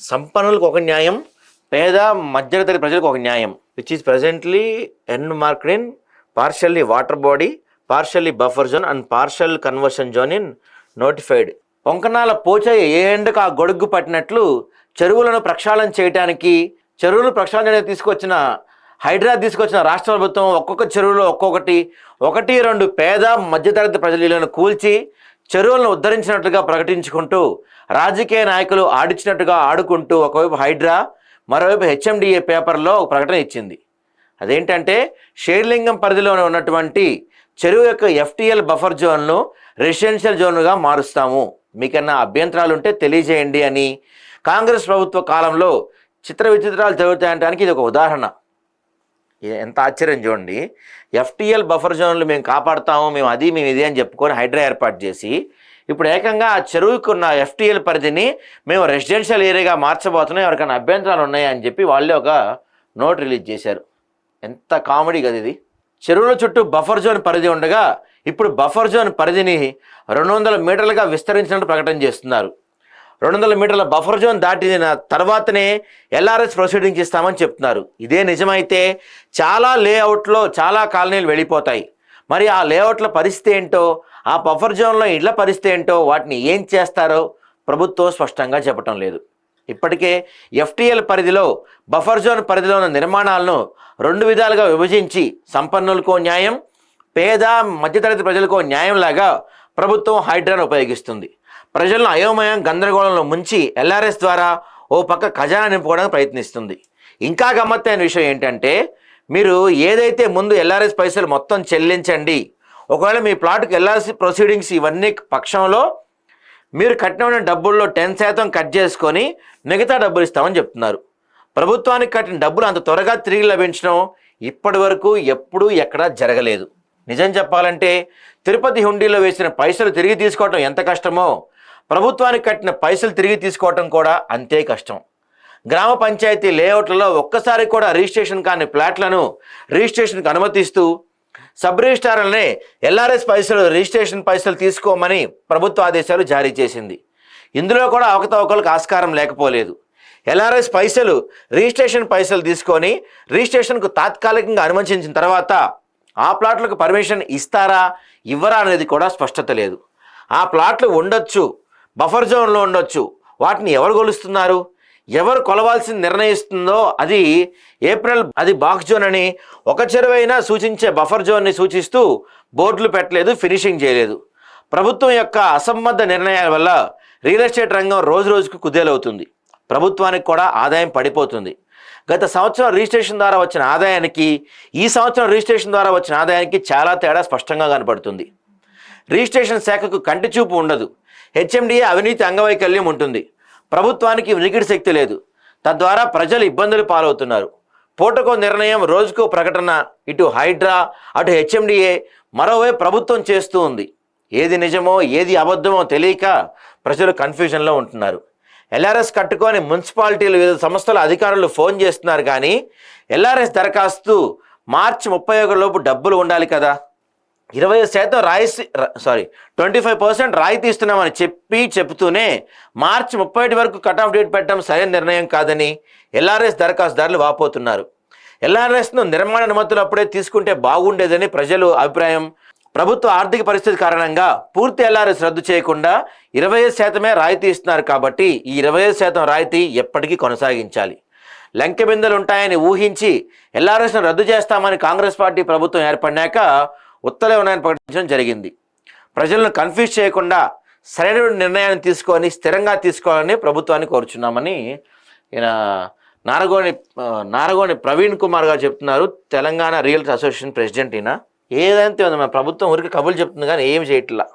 సంపన్నులకు ఒక న్యాయం పేద మధ్యతరగతి ప్రజలకు ఒక న్యాయం. Which is presently earmarked in partially water body partially buffer zone and partial conversion zone in notified Ponkanala Pochaiah ఏ ఎండకు ఆ గొడుగు పట్టినట్లు చెరువులను ప్రక్షాళన చేయడానికి చెరువులు ప్రక్షాళన చేయడానికి తీసుకొచ్చిన హైడ్రా తీసుకొచ్చిన రాష్ట్ర ప్రభుత్వం ఒక్కొక్క చెరువులో ఒక్కొక్కటి ఒకటి రెండు పేద మధ్యతరగతి ప్రజలను కూల్చి చెరువులను ఉద్ధరించినట్లుగా ప్రకటించుకుంటూ రాజకీయ నాయకులు ఆడించినట్టుగా ఆడుకుంటూ ఒకవైపు హైడ్రా మరోవైపు హెచ్ఎండిఏ పేపర్లో ఒక ప్రకటన ఇచ్చింది. అదేంటంటే షేర్లింగం పరిధిలోనే ఉన్నటువంటి చెరువు యొక్క ఎఫ్టీఎల్ బఫర్ జోన్ను రెసిడెన్షియల్ జోన్గా మారుస్తాము. మీకన్నా అభ్యంతరాలు ఉంటే తెలియజేయండి అని కాంగ్రెస్ ప్రభుత్వ కాలంలో చిత్ర విచిత్రాలు జరుగుతాయనడానికి ఇది ఒక ఉదాహరణ. ఎంత ఆశ్చర్యం చూడండి. ఎఫ్టిఎల్ బఫర్ జోన్లు మేము కాపాడుతాము మేము అది మేము ఇది అని చెప్పుకొని హైడ్రా ఏర్పాటు చేసి ఇప్పుడు ఏకంగా ఆ చెరువుకున్న ఎఫ్టీఎల్ ఎఫ్టిఎల్ పరిధిని మేము రెసిడెన్షియల్ ఏరియాగా మార్చబోతున్నాం ఎవరికైనా అభ్యంతరాలు ఉన్నాయని చెప్పి వాళ్ళే ఒక నోట్ రిలీజ్ చేశారు. ఎంత కామెడీ కదా ఇది. చెరువుల చుట్టూ బఫర్ జోన్ పరిధి ఉండగా ఇప్పుడు బఫర్ జోన్ పరిధిని రెండు వందల మీటర్లుగా విస్తరించినట్టు ప్రకటన చేస్తున్నారు. రెండు వందల మీటర్ల బఫర్ జోన్ దాటిన తర్వాతనే ఎల్ఆర్ఎస్ ప్రొసీడింగ్స్ ఇస్తామని చెప్తున్నారు. ఇదే నిజమైతే చాలా లేఅవుట్లో చాలా కాలనీలు వెళ్ళిపోతాయి. మరి ఆ లేఅవుట్ల పరిస్థితి ఏంటో ఆ బఫర్ జోన్లో ఇళ్ళ పరిస్థితి ఏంటో వాటిని ఏం చేస్తారో ప్రభుత్వం స్పష్టంగా చెప్పటం లేదు. ఇప్పటికే ఎఫ్టీఎల్ పరిధిలో బఫర్ జోన్ పరిధిలో ఉన్న నిర్మాణాలను రెండు విధాలుగా విభజించి సంపన్నులకో న్యాయం పేద మధ్యతరగతి ప్రజలకు న్యాయంలాగా ప్రభుత్వం హైడ్రాను ఉపయోగిస్తుంది. ప్రజలను అయోమయం గందరగోళంలో ముంచి ఎల్ఆర్ఎస్ ద్వారా ఓ పక్క ఖజానా నింపుకోవడానికి ప్రయత్నిస్తుంది. ఇంకా గమ్మత్తైన విషయం ఏంటంటే మీరు ఏదైతే ముందు ఎల్ఆర్ఎస్ పైసలు మొత్తం చెల్లించండి ఒకవేళ మీ ప్లాట్కి ఎల్ఆర్ఎస్ ప్రొసీడింగ్స్ ఇవన్నీ పక్షంలో మీరు కట్టిన డబ్బుల్లో టెన్ శాతం కట్ చేసుకొని మిగతా డబ్బులు ఇస్తామని చెప్తున్నారు. ప్రభుత్వానికి కట్టిన డబ్బులు అంత త్వరగా తిరిగి లభించడం ఇప్పటి వరకు ఎప్పుడూ ఎక్కడా జరగలేదు. నిజం చెప్పాలంటే తిరుపతి హుండీలో వేసిన పైసలు తిరిగి తీసుకోవటం ఎంత కష్టమో ప్రభుత్వానికి కట్టిన పైసలు తిరిగి తీసుకోవటం కూడా అంతే కష్టం. గ్రామ పంచాయతీ లేఅవుట్లలో ఒక్కసారి కూడా రిజిస్ట్రేషన్ కాని ప్లాట్లను రిజిస్ట్రేషన్కి అనుమతిస్తూ సబ్ రిజిస్ట్రార్లనే ఎల్ఆర్ఎస్ పైసలు రిజిస్ట్రేషన్ పైసలు తీసుకోమని ప్రభుత్వ ఆదేశాలు జారీ చేసింది. ఇందులో కూడా అవకతవకలకు ఆస్కారం లేకపోలేదు. ఎల్ఆర్ఎస్ పైసలు రిజిస్ట్రేషన్ పైసలు తీసుకొని రిజిస్ట్రేషన్కు తాత్కాలికంగా అనుమతించిన తర్వాత ఆ ప్లాట్లకు పర్మిషన్ ఇస్తారా ఇవ్వరా అనేది కూడా స్పష్టత లేదు. ఆ ప్లాట్లు ఉండొచ్చు బఫర్ జోన్లో ఉండొచ్చు. వాటిని ఎవరు కొలుస్తున్నారు ఎవరు కొలవాల్సిన నిర్ణయిస్తుందో అది ఏప్రిల్ అది బాక్స్ జోన్ అని ఒక చెరువైనా సూచించే బఫర్ జోన్ని సూచిస్తూ బోర్డులు పెట్టలేదు ఫినిషింగ్ చేయలేదు. ప్రభుత్వం యొక్క అసంబద్ధ నిర్ణయాల వల్ల రియల్ ఎస్టేట్ రంగం రోజు రోజుకు కుదేలవుతుంది. ప్రభుత్వానికి కూడా ఆదాయం పడిపోతుంది. గత సంవత్సరం రిజిస్ట్రేషన్ ద్వారా వచ్చిన ఆదాయానికి ఈ సంవత్సరం రిజిస్ట్రేషన్ ద్వారా వచ్చిన ఆదాయానికి చాలా తేడా స్పష్టంగా కనపడుతుంది. రిజిస్ట్రేషన్ శాఖకు కంటి చూపు ఉండదు. హెచ్ఎండిఏ అవినీతి అంగవైకల్యం ఉంటుంది. ప్రభుత్వానికి వినికిడి శక్తి లేదు. తద్వారా ప్రజలు ఇబ్బందులు పాలవుతున్నారు. పూటకో నిర్ణయం రోజుకో ప్రకటన ఇటు హైడ్రా అటు హెచ్ఎండిఏ మరోవైపు ప్రభుత్వం చేస్తూ ఉంది. ఏది నిజమో ఏది అబద్ధమో తెలియక ప్రజలు కన్ఫ్యూజన్లో ఉంటున్నారు. ఎల్ఆర్ఎస్ కట్టుకొని మున్సిపాలిటీలు వివిధ సంస్థల అధికారులు ఫోన్ చేస్తున్నారు కానీ ఎల్ఆర్ఎస్ దరఖాస్తు మార్చి ముప్పై లోపు డబ్బులు ఉండాలి కదా? ఇరవై శాతం రాయిసి సారీ ట్వంటీ ఫైవ్ పర్సెంట్ రాయితీ ఇస్తున్నామని చెప్పి చెబుతూనే మార్చి ముప్పై వరకు కట్ ఆఫ్ డేట్ పెట్టడం సరైన నిర్ణయం కాదని ఎల్ఆర్ఎస్ దరఖాస్తుదారులు వాపోతున్నారు. ఎల్ఆర్ఎస్ను నిర్మాణ అనుమతులు అప్పుడే తీసుకుంటే బాగుండేదని ప్రజలు అభిప్రాయం. ప్రభుత్వ ఆర్థిక పరిస్థితి కారణంగా పూర్తి ఎల్ఆర్ఎస్ రద్దు చేయకుండా ఇరవై శాతమే రాయితీ ఇస్తున్నారు కాబట్టి ఈ ఇరవై శాతం రాయితీ ఎప్పటికీ కొనసాగించాలి. లంకె బిందెలు ఉంటాయని ఊహించి ఎల్ఆర్ఎస్ను రద్దు చేస్తామని కాంగ్రెస్ పార్టీ ప్రభుత్వం ఏర్పడినాక ఉత్తర్వులను ప్రకటించడం జరిగింది. ప్రజలను కన్ఫ్యూజ్ చేయకుండా సరైన నిర్ణయాన్ని తీసుకొని స్థిరంగా తీసుకోవాలని ప్రభుత్వాన్ని కోరుచున్నామని ఈయన నారగోని నారగోని ప్రవీణ్ కుమార్ గారు చెప్తున్నారు. తెలంగాణ రియల్ అసోసియేషన్ ప్రెసిడెంట్ ఈయన. ఏదంతే ఉంది మన ప్రభుత్వం ఊరికి కబుర్లు చెప్తుంది కానీ ఏం చేయట్లా.